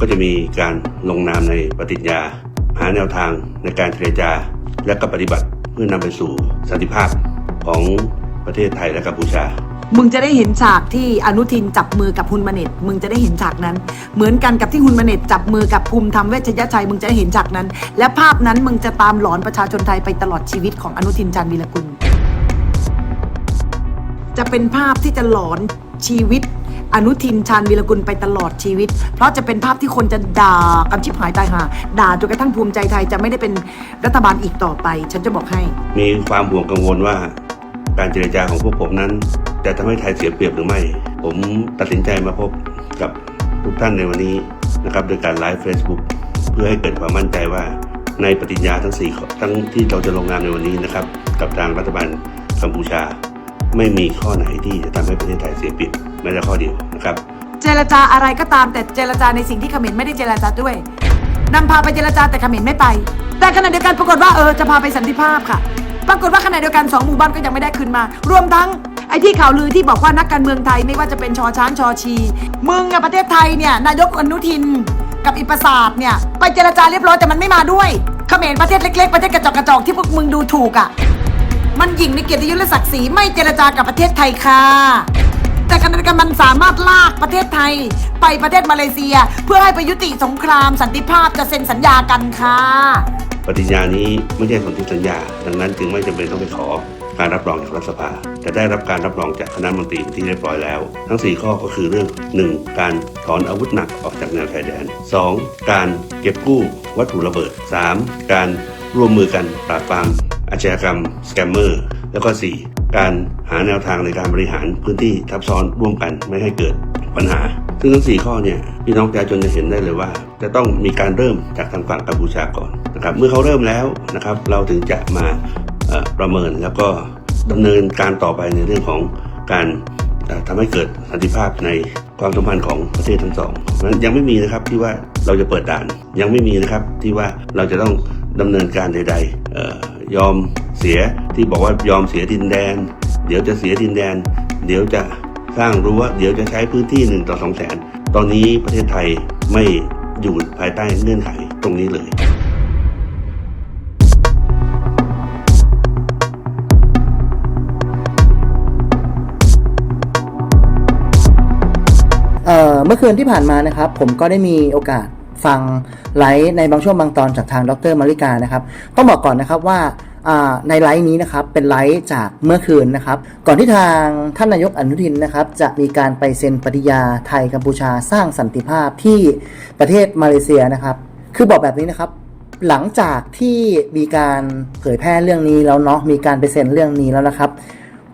ก็จะมีการลงนามในปฏิญญา หาแนวทางในการเจรจา และก็ปฏิบัติเพื่อนำไปสู่สันติภาพของประเทศไทยและกัมพูชา มึงจะได้เห็นฉากที่อนุทินจับมือกับฮุนมาเน็ตมึงจะได้เห็นฉากนั้น เหมือนกันกับที่ฮุนมาเน็ตจับมือกับภูมิธรรมเวชยชัย มึงจะได้เห็นฉากนั้น และภาพนั้นมึงจะตามหลอนประชาชนไทยไปตลอดชีวิตของอนุทินชาญวีรกุล จะเป็นภาพที่จะหลอนชีวิต อนุทินชาญวีรกุลไปตลอดชีวิต เพราะจะเป็นภาพที่คนจะด่ากันชิบหายตายหาด่าจนกระทั่งภูมิใจไทยจะไม่ได้เป็นรัฐบาลอีกต่อไป ฉันจะบอกให้ มีความห่วงกังวลว่า การเจรจาของพวกผมนั้น จะทำให้ไทยเสียเปรียบหรือไม่ ผมตัดสินใจมาพบกับทุกท่านในวันนี้นะครับโดยการไลฟ์ Facebook เพื่อให้เกิดความมั่นใจว่าในปฏิญญาทั้งสี่ทั้งที่เราจะลงนามในวันนี้นะครับ กับทางรัฐบาลกัมพูชา ไม่มีข้อไหนที่จะทำให้ประเทศไทยเสียเปรียบแม้แต่ข้อเดียวนะครับ เจรจาอะไรก็ตามแต่เจรจาในสิ่งที่เขมรไม่ได้เจรจาด้วยนำพาไปเจรจาแต่เขมรไม่ไป แต่ขณะเดียวกันปรากฏว่าเออจะพาไปสันติภาพค่ะ ปรากฏว่าขณะเดียวกันสองหมู่บ้านก็ยังไม่ได้คืนมา รวมทั้งไอ้ที่ข่าวลือที่บอกว่านักการเมืองไทยไม่ว่าจะเป็นชอช้างชอชี มึงอะประเทศไทยเนี่ยนายกอนุทิน กับอิปราศาสตร์เนี่ยไปเจรจาเรียบร้อยแต่มันไม่มาด้วยเขมรประเทศเล็กๆประเทศกระจอกกระจอกที่พวกมึงดูถูกอะ มันหยิ่งในเกียรติยศและศักดิ์ศรีไม่เจรจากับประเทศไทยค่ะ แต่ขณะเดียวกันมันสามารถลากประเทศไทย ไปประเทศมาเลเซีย เพื่อให้ไปยุติสงครามสันติภาพจะเซ็นสัญญากันค่ะ ปฏิญญานี้ไม่ใช่สนธิสัญญา ดังนั้นจึงไม่จำเป็นต้องไปขอการรับรองจากรัฐสภาแต่ได้รับการรับรองจากคณะมนตรีที่เรียบร้อยแล้ว ทั้ง 4 ข้อก็คือเรื่อง 1. การถอนอาวุธหนักออกจากแนวชายแดน 2. การเก็บกู้วัตถุระเบิด 3. การร่วมมือกันปราบปราม อาชญากรรมสแกมเมอร์แล้วก็ 4. การหาแนวทางในการบริหารพื้นที่ทับซ้อนร่วมกันไม่ให้เกิดปัญหา ซึ่งทั้ง 4 ข้อเนี่ยพี่น้องประชาชนจะเห็นได้เลยว่า จะต้องมีการเริ่มจากทางฝั่งกัมพูชาก่อนนะครับเมื่อเขาเริ่มแล้วนะครับเราถึงจะมาประเมินแล้วก็ดำเนินการต่อไปในเรื่องของการเอ่อทำให้เกิดสันติภาพในความสัมพันธ์ของประเทศทั้งสองนั้นยังไม่มีนะครับที่ว่าเราจะเปิดด่านยังไม่มีนะครับที่ว่าเราจะต้องดำเนินการใด ๆ ยอมเสียที่บอกว่ายอมเสียดินแดน เดี๋ยวจะเสียดินแดน เดี๋ยวจะสร้างรั้วเดี๋ยวจะใช้พื้นที่หนึ่งต่อสองแสนตอนนี้ประเทศไทยไม่อยู่ภายใต้เงื่อนไขตรงนี้เลยเออเมื่อคืนที่ผ่านมานะครับ ผมก็ได้มีโอกาส ฟังไลฟ์ในบางช่วงบางตอนจากทางดรมาริกานะครับ ต้องบอกก่อนนะครับว่าในไลฟ์นี้นะครับเป็นไลฟ์จากเมื่อคืนนะครับ ก่อนที่ทางท่านนายกอนุทินนะครับจะมีการไปเซ็นปฏิญาไทยกัมพูชาสร้างสันติภาพที่ประเทศมาเลเซียนะครับ คือบอกแบบนี้นะครับ หลังจากที่มีการเผยแพร่เรื่องนี้แล้วเนาะมีการไปเซ็นเรื่องนี้แล้วนะครับ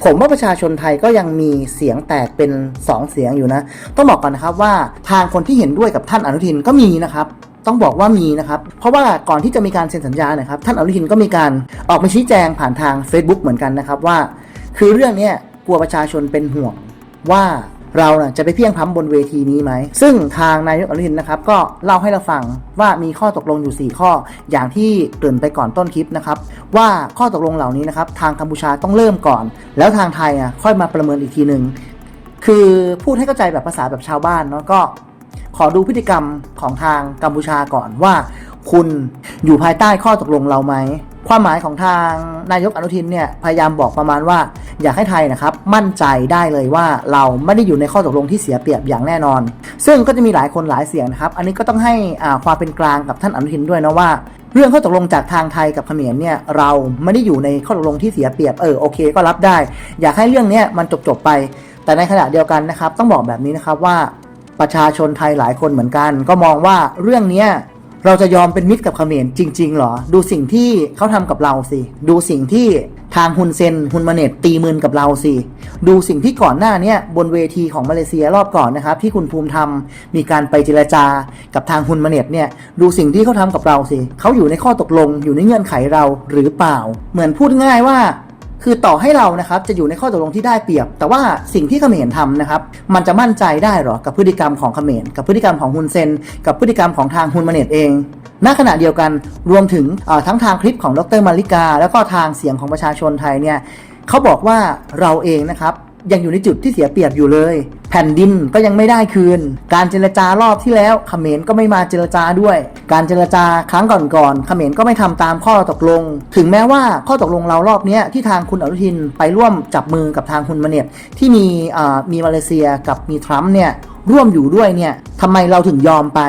ผมว่าประชาชนไทยก็ยังมีเสียงแตกเป็น 2 เสียงอยู่นะ ต้องบอกก่อนนะครับว่าทางคนที่เห็นด้วยกับท่านอนุทินก็มีนะครับต้องบอกว่ามีนะครับ เพราะว่าก่อนที่จะมีการเซ็นสัญญานะครับ ท่านอนุทินก็มีการออกมาชี้แจงผ่านทาง Facebook เหมือนกันนะครับว่า คือเรื่องนี้กลัวประชาชนเป็นห่วงว่า เราจะไปเพียงพ้ำบนเวทีนี้ไหม ซึ่งทางนายกอนุทินนะครับก็เล่าให้เราฟังว่ามีข้อตกลงอยู่ 4 ข้อ อย่างที่เกริ่นไปก่อนต้นคลิปนะครับว่าข้อตกลงเหล่านี้นะครับทางกัมพูชาต้องเริ่มก่อน แล้วทางไทยอะค่อยมาประเมินอีกทีหนึ่งคือพูดให้เข้าใจแบบภาษาแบบชาวบ้านเนาะก็ ขอดูพฤติกรรมของทางกัมพูชาก่อนว่า คุณอยู่ภายใต้ข้อตกลงเราไหม ความหมายของทางนายกอนุทินเนี่ยพยายามบอกประมาณว่า อยากให้ไทยนะครับมั่นใจได้เลยว่าเราไม่ได้อยู่ในข้อตกลงที่เสียเปรียบอย่างแน่นอน ซึ่งก็จะมีหลายคนหลายเสียงนะครับ อันนี้ก็ต้องให้อ่าความเป็นกลางกับท่านอนุทินด้วยนะว่า เรื่องข้อตกลงจากทางไทยกับเขมรเนี่ยเราไม่ได้อยู่ในข้อตกลงที่เสียเปรียบเออโอเค ก็รับได้ อยากให้เรื่องนี้มันจบๆไป แต่ในขณะเดียวกันนะครับ ต้องบอกแบบนี้นะครับว่าประชาชนไทยหลายคนเหมือนกัน ก็มองว่าเรื่องเนี้ย เราจะยอมเป็นมิตรกับเขมรจริงๆเหรอ ดูสิ่งที่เขาทำกับเราสิ ดูสิ่งที่ทางฮุนเซนฮุนมาเนตตีมืนกับเราสิ ดูสิ่งที่ก่อนหน้านี้บนเวทีของมาเลเซียรอบก่อนนะครับ ที่คุณภูมิธรรมมีการไปเจรจากับทางฮุนมาเนตเนี่ย ดูสิ่งที่เขาทำกับเราสิเขาอยู่ในข้อตกลงอยู่ในเงื่อนไขเราหรือเปล่า เหมือนพูดง่ายว่า คือต่อให้เรานะครับจะอยู่ในข้อตกลงที่ได้เปรียบ แต่ว่าสิ่งที่เขมรทำนะครับมันจะมั่นใจได้หรอกับพฤติกรรมของเขมรกับพฤติกรรมของฮุนเซน กับพฤติกรรมของทางฮุนมาเนตเองณขณะเดียวกันรวมถึงทั้งทางคลิปของดรมาริกา แล้วก็ทางเสียงของประชาชนไทยเนี่ยเขาบอกว่าเราเองนะครับ ยังอยู่ในจุดที่เสียเปรียบอยู่เลย แผ่นดินก็ยังไม่ได้คืน การเจรจารอบที่แล้วเขมรก็ไม่มาเจรจาด้วย การเจรจาครั้งก่อนๆเขมรก็ไม่ทำตามข้อตกลง ถึงแม้ว่าข้อตกลงเรารอบนี้ที่ทางคุณอนุทินไปร่วมจับมือกับทางคุณมาเน็ตที่มีมีมาเลเซียกับมีทรัมป์เนี่ยร่วมอยู่ด้วยเนี่ยทำไมเราถึงยอมไป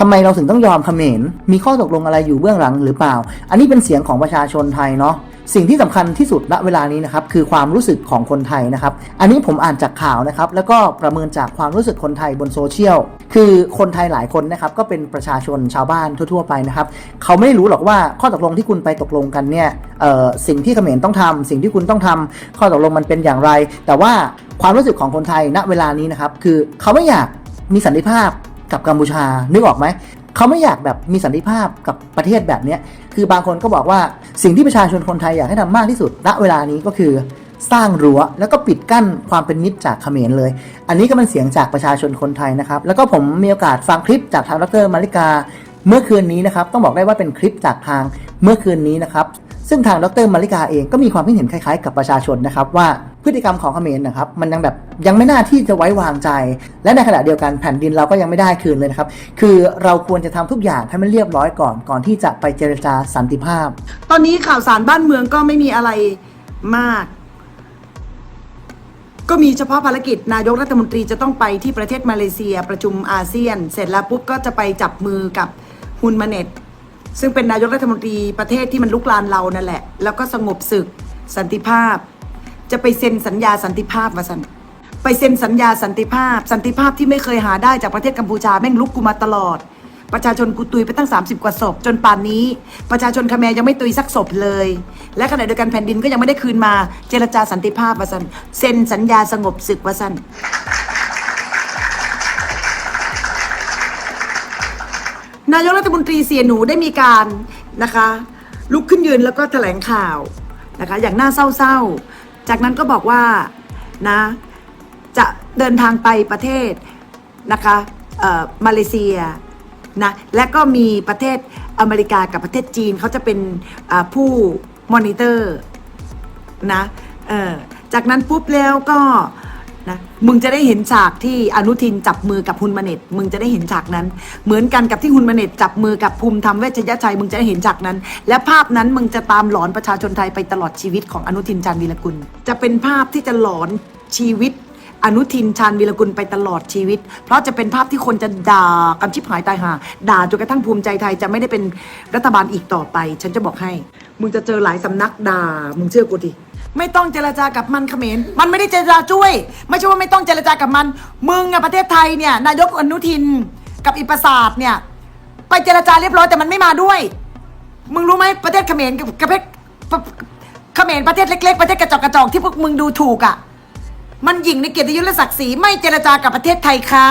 ทำไมเราถึงต้องยอมเขมร มีข้อตกลงอะไรอยู่เบื้องหลังหรือเปล่า อันนี้เป็นเสียงของประชาชนไทยเนาะ สิ่งที่สำคัญที่สุดณเวลานี้นะครับคือความรู้สึกของคนไทยนะครับ อันนี้ผมอ่านจากข่าวนะครับ แล้วก็ประเมินจากความรู้สึกคนไทยบนโซเชียลคือคนไทยหลายคนนะครับก็เป็นประชาชนชาวบ้านทั่ว ๆ ไปนะครับเขาไม่รู้หรอกว่าข้อตกลงที่คุณไปตกลงกันเนี่ยสิ่งที่เขมรต้องทำสิ่งที่คุณต้องทำข้อตกลงมันเป็นอย่างไร แต่ว่าความรู้สึกของคนไทยณเวลานี้นะครับคือเขาไม่อยากมีสันติภาพกับกัมพูชานึกออกไหมเขาไม่อยากแบบมีสันติภาพกับประเทศแบบเนี้ย คือบางคนก็บอกว่าสิ่งที่ประชาชนคนไทยอยากให้ทำมากที่สุดณเวลานี้ก็คือสร้างรั้วแล้วก็ปิดกั้นความเป็นมิตรจากเขมรเลย อันนี้ก็เป็นเสียงจากประชาชนคนไทยนะครับ แล้วก็ผมมีโอกาสฟังคลิปจากทางดรมาริกา เมื่อคืนนี้นะครับ ต้องบอกได้ว่าเป็นคลิปจากทางเมื่อคืนนี้นะครับ ซึ่งทางดรมาริกาเองก็มีความคิดเห็นคล้ายๆ กับประชาชนนะครับว่าพฤติกรรมของเขมรนะครับมันยังแบบยังไม่น่าที่จะไว้วางใจ และในขณะเดียวกันแผ่นดินเราก็ยังไม่ได้คืนเลยนะครับ คือเราควรจะทำทุกอย่างให้มันเรียบร้อยก่อนก่อนที่จะไปเจรจาสันติภาพ ตอนนี้ข่าวสารบ้านเมืองก็ไม่มีอะไรมาก ก็มีเฉพาะภารกิจนายกรัฐมนตรีจะต้องไปที่ประเทศมาเลเซียประชุมอาเซียน เสร็จแล้วปุ๊บก็จะไปจับมือกับฮุนมาเน็ต ซึ่งเป็นนายกรัฐมนตรีประเทศที่มันลุกลานเรานั่นแหละ แล้วก็สงบศึกสันติภาพ จะไปเซ็นสัญญาสันติภาพมาสันไปเซ็นสัญญาสันติภาพ สันติภาพที่ไม่เคยหาได้จากประเทศกัมพูชาแม่งลุกกูมาตลอด ประชาชนกูตุยไปตั้ง 30 กว่าศพ จนป่านนี้ ประชาชนคาแมร์ยังไม่ตุยสักศพเลย และขณะเดียวกันแผ่นดินก็ยังไม่ได้คืนมา เจรจาสันติภาพวาสันเซ็นสัญญาสงบศึกวาสัน นายกรัฐมนตรีเสียหนูได้มีการนะคะ ลุกขึ้นยืนแล้วก็แถลงข่าวนะคะ อย่างน่าเศร้าๆ จากนั้นก็บอกว่านะจะเดินทางไปประเทศนะคะเอ่อมาเลเซียนะและก็มีประเทศอเมริกากับประเทศจีนเขาจะเป็นผู้มอนิเตอร์นะเออจากนั้นปุ๊บแล้วก็ นะมึงจะได้เห็นฉากที่อนุทินจับมือกับฮุนมาเน็ตมึงจะได้เห็นฉากนั้น เหมือนกันกับที่ฮุนมาเน็ตจับมือกับภูมิธรรมเวชยชัย มึงจะได้เห็นฉากนั้น และภาพนั้นมึงจะตามหลอนประชาชนไทยไปตลอดชีวิตของอนุทินชาญวีรกุล จะเป็นภาพที่จะหลอนชีวิตอนุทินชาญวีรกุลไปตลอดชีวิต เพราะจะเป็นภาพที่คนจะด่ากันชิบหายตายหาด่าจนกระทั่งภูมิใจไทยจะไม่ได้เป็นรัฐบาลอีกต่อไป ฉันจะบอกให้ มึงจะเจอหลายสำนักด่า มึงเชื่อกูดิ ไม่ต้องเจรจากับมันเขมรมันไม่ได้เจรจาช่วย ไม่ใช่ว่าไม่ต้องเจรจากับมันมึงอะประเทศไทยเนี่ยนายกอนุทินกับอิปราศาสเนี่ย ไปเจรจาเรียบร้อยแต่มันไม่มาด้วย มึงรู้ไหมประเทศเขมรกับกับประเทศเขมรประเทศเล็กๆประเทศกระจอกกระจอกที่พวกมึงดูถูกอะมันหยิ่งในเกียรติยศและศักดิ์ศรีไม่เจรจากับประเทศไทยค่ะ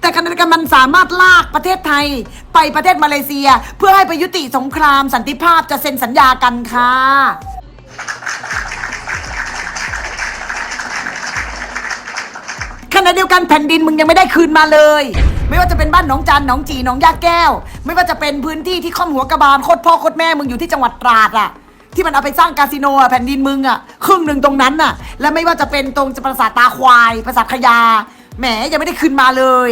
แต่ขณะเดียวกันมันสามารถลากประเทศไทยไปประเทศมาเลเซีย เพื่อให้ไปยุติสงครามสันติภาพจะเซ็นสัญญากันค่ะ ขณะเดียวกันแผ่นดินมึงยังไม่ได้คืนมาเลย ไม่ว่าจะเป็นบ้านหนองจานหนองจีหนองยาแก้ว ไม่ว่าจะเป็นพื้นที่ที่ข้อมหัวกระบาลโคตรพ่อโคตรแม่มึงอยู่ที่จังหวัดตราดอะที่มันเอาไปสร้างคาสิโนอะแผ่นดินมึงอะครึ่งหนึ่งตรงนั้นน่ะและไม่ว่าจะเป็นตรงปราสาทตาควายปราสาทขยาแหมยังไม่ได้คืนมาเลย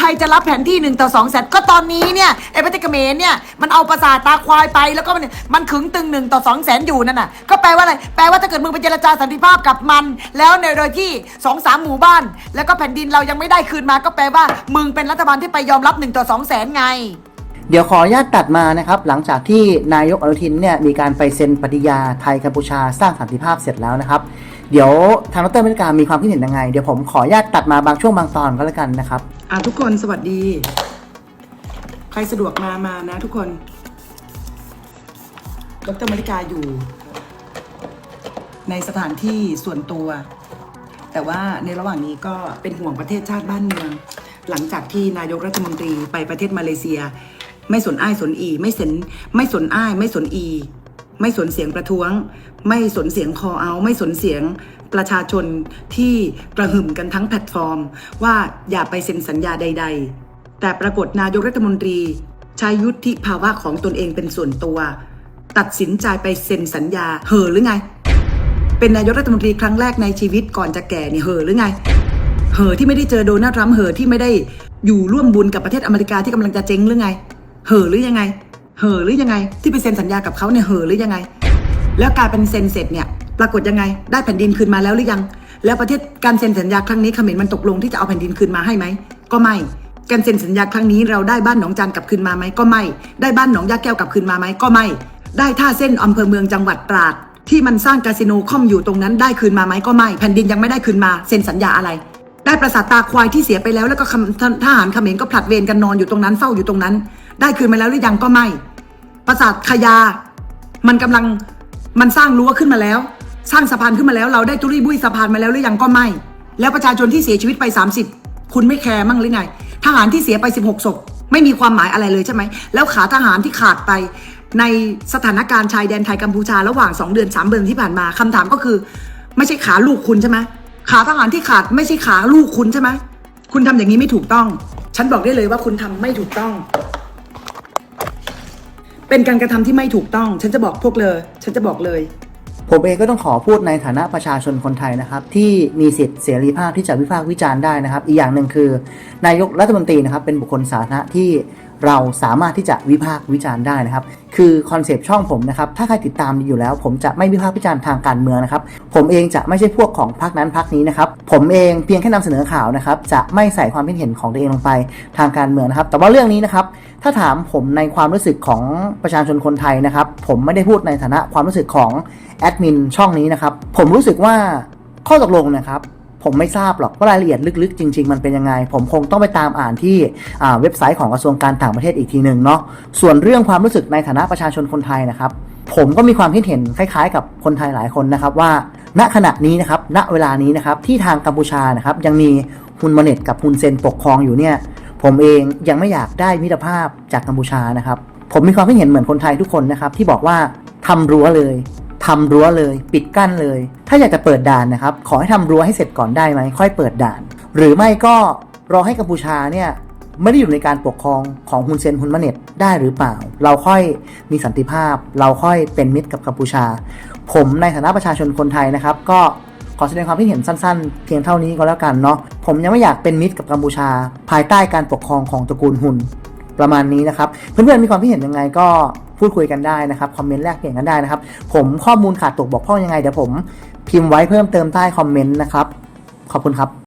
ไทยจะรับแผนที่หนึ่งต่อสองแสนก็ตอนนี้เนี่ยไอ้ประเทศเขมรเนี่ยมันเอาประสาทตาควายไปแล้วก็มันมันขึงตึงหนึ่งต่อสองแสนอยู่นั่นน่ะก็แปลว่าอะไรแปลว่าถ้าเกิดมึงไปเจรจาสันติภาพกับมัน แล้วในโดยที่สองสามหมู่บ้าน แล้วก็แผ่นดินเรายังไม่ได้คืนมา ก็แปลว่ามึงเป็นรัฐบาลที่ไปยอมรับหนึ่งต่อสองแสนไงเดี๋ยวขออนุญาตตัดมานะครับหลังจากที่นายกอนุทินเนี่ยมีการไปเซ็นปฏิญาไทยกัมพูชาสร้างสันติภาพเสร็จแล้วนะครับ เดี๋ยวทางดรเมริกามีความคิดเห็นยังไง เดี๋ยวผมขออนุญาตตัดมาบางช่วงบางตอนก็แล้วกันนะครับ อะทุกคนสวัสดี ใครสะดวกมามานะทุกคนดรมาริกาอยู่ ในสถานที่ส่วนตัว แต่ว่าในระหว่างนี้ก็เป็นห่วงประเทศชาติบ้านเมือง หลังจากที่นายกรัฐมนตรีไปประเทศมาเลเซีย ไม่สนอ้ายสนอี ไม่สนไม่สนอ้าย ไม่สนอี ไม่สนเสียงประท้วง ไม่สนเสียงคอเอา ไม่สนเสียงประชาชนที่กระหึ่มกันทั้งแพลตฟอร์ม ว่าอย่าไปเซ็นสัญญาใด ๆ แต่ปรากฏนายกรัฐมนตรีใช้ยุทธิภาวะของตนเองเป็นส่วนตัว ตัดสินใจไปเซ็นสัญญาเห่อหรือไง เป็นนายกรัฐมนตรีครั้งแรกในชีวิตก่อนจะแก่เนี่ยเห่อหรือไงเห่อที่ไม่ได้เจอโดนัลด์ทรัมป์เห่อที่ไม่ได้อยู่ร่วมบุญกับประเทศอเมริกาที่กำลังจะเจ๊งหรือไง เห่อหรือยังไง เห่อหรือยังไง ที่ไปเซ็นสัญญากับเขาเนี่ยเห่อหรือยังไง แล้วการเป็นเซ็นเสร็จเนี่ยปรากฏยังไง ได้แผ่นดินคืนมาแล้วหรือยัง แล้วประเทศการเซ็นสัญญาครั้งนี้เขมรมันตกลงที่จะเอาแผ่นดินคืนมาให้ไหมก็ไม่การเซ็นสัญญาครั้งนี้เราได้บ้านหนองจานกลับคืนมาไหมก็ไม่ ได้บ้านหนองยาแก้วกลับคืนมาไหมก็ไม่ ได้ท่าเส้นอำเภอเมืองจังหวัดตราด ที่มันสร้างคาสิโนคอมอยู่ตรงนั้นได้คืนมาไหมก็ไม่ แผ่นดินยังไม่ได้คืนมาเซ็นสัญญาอะไร ได้ประสาทตาควายที่เสียไปแล้วแล้วก็ททหารเขมรก็ผลัดเวรกันนอนอยู่ตรงนั้นเฝ้าอยู่ตรงนั้น ได้คืนมาแล้วหรือยังก็ไม่ ปราสาทขยา มันกำลังมันสร้างรั้วขึ้นมาแล้ว สร้างสะพานขึ้นมาแล้ว เราได้ตุรีบุยสะพานมาแล้วหรือยังก็ไม่ แล้วประชาชนที่เสียชีวิตไป 30 คุณไม่แคร์มั่งหรือไง ทหารที่เสียไป 16ศพไม่มีความหมายอะไรเลยใช่ไหม แล้วขาทหารที่ขาดไป ในสถานการณ์ชายแดนไทยกัมพูชาระหว่าง 2 เดือน 3 เดือนที่ผ่านมาคำถามก็คือ ไม่ใช่ขาลูกคุณใช่ไหมขาทหารที่ขาดไม่ใช่ขาลูกคุณใช่ไหมคุณทำอย่างนี้ไม่ถูกต้อง ฉันบอกได้เลยว่าคุณทำไม่ถูกต้อง เป็นการกระทำที่ไม่ถูกต้อง ฉันจะบอกพวกเลยฉันจะบอกเลย ผมเองก็ต้องขอพูดในฐานะประชาชนคนไทยนะครับ ที่มีสิทธิเสรีภาพที่จะวิพากษ์วิจารณ์ได้นะครับ อีกอย่างหนึ่งคือนายกรัฐมนตรีนะครับเป็นบุคคลสาธารณะที่ เราสามารถที่จะวิพากษ์วิจารณ์ได้นะครับ คือคอนเซปต์ช่องผมนะครับ ถ้าใครติดตามอยู่แล้ว ผมจะไม่วิพากษ์วิจารณ์ทางการเมืองนะครับ ผมเองจะไม่ใช่พวกของพรรคนั้นพรรคนี้นะครับ ผมเองเพียงแค่นำเสนอข่าวนะครับ จะไม่ใส่ความคิดเห็นของตัวเองลงไปทางการเมืองนะครับ แต่ว่าเรื่องนี้นะครับ ถ้าถามผมในความรู้สึกของประชาชนคนไทยนะครับ ผมไม่ได้พูดในฐานะความรู้สึกของแอดมินช่องนี้นะครับ ผมรู้สึกว่าข้อตกลงนะครับ ผมไม่ทราบหรอกว่ารายละเอียดลึกๆ จริง ๆ มันเป็นยังไง ผมคงต้องไปตามอ่านที่เว็บไซต์ของกระทรวงการต่างประเทศอีกทีหนึ่งเนาะส่วนเรื่องความรู้สึกในฐานะประชาชนคนไทยนะครับผมก็มีความคิดเห็นคล้ายๆ กับคนไทยหลายคนนะครับว่า ณขณะนี้นะครับณเวลานี้นะครับที่ทางกัมพูชานะครับยังมีฮุนมเน็ตกับฮุนเซนปกครองอยู่เนี่ยผมเองยังไม่อยากได้มิตรภาพจากกัมพูชานะครับผมมีความคิดเห็นเหมือนคนไทยทุกคนนะครับที่บอกว่าทำรั้วเลย ทำรั้วเลย ปิดกั้นเลย ถ้าอยากจะเปิดด่านนะครับ ขอให้ทำรั้วให้เสร็จก่อนได้ไหมค่อยเปิดด่าน หรือไม่ก็รอให้กัมพูชาเนี่ยไม่ได้อยู่ในการปกครองของฮุนเซนฮุนมาเน็ตได้หรือเปล่า เราค่อยมีสันติภาพ เราค่อยเป็นมิตรกับกัมพูชา ผมในฐานะประชาชนคนไทยนะครับ ก็ขอแสดงความคิดเห็นสั้นๆ เพียงเท่านี้ก็แล้วกันเนาะผมยังไม่อยากเป็นมิตรกับกัมพูชา ภายใต้การปกครองของตระกูลฮุน ประมาณนี้นะครับ เพื่อนๆมีความคิดเห็นยังไงก็พูดคุยกันได้นะครับคอมเมนต์แลกเปลี่ยนกันได้นะครับ ผมข้อมูลขาดตกบกพร่องยังไงเดี๋ยวผมพิมพ์ไว้เพิ่มเติมใต้คอมเมนต์นะครับ ขอบคุณครับ